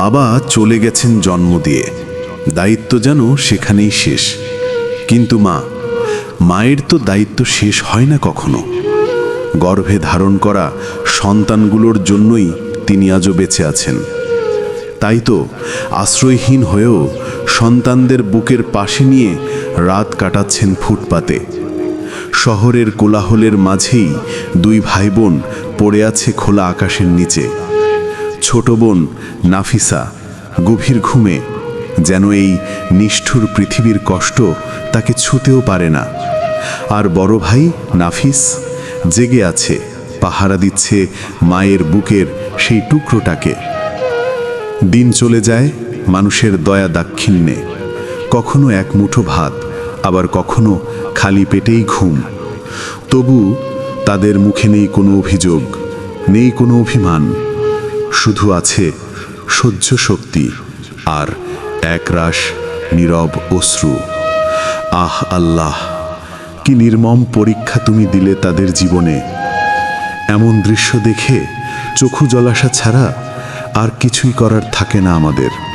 বাবা চলে গেছেন জন্ম দিয়ে। দায়িত্ব যেন সেখানেই শেষ। কিন্তু মা, মায়ের তো দায়িত্ব শেষ হয় না কখনো। গর্ভে ধারণ করা সন্তানগুলোর জন্যই তিনি আজও বেঁচে আছেন। তাই তো আশ্রয়হীন হয়েও সন্তানদের বুকের পাশে নিয়ে রাত কাটাচ্ছেন ফুটপাতে। শহরের কোলাহলের মাঝেই দুই ভাই বোন পড়ে আছে খোলা আকাশের নিচে। ছোট বোন নাফিসা গভীর ঘুমে, যেন এই নিষ্ঠুর পৃথিবীর কষ্ট তাকে ছুতেও পারে না। আর বড় ভাই নাফিস জেগে আছে, পাহারা দিচ্ছে মায়ের বুকের সেই টুকরোটাকে। দিন চলে যায় মানুষের দয়া দাক্ষিণ্যে, কখনো এক মুঠো ভাত, আবার কখনো খালি পেটেই ঘুম। তবু তাদের মুখে নেই কোনো অভিযোগ, নেই কোনো অভিমান। শুধু আছে সহ্য শক্তি আর একরাশ নীরব অশ্রু। আহ আল্লাহ, কি নির্মম পরীক্ষা তুমি দিলে তাদের জীবনে। এমন দৃশ্য দেখে চক্ষু জলাশা ছাড়া আর কিছুই করার থাকে না আমাদের।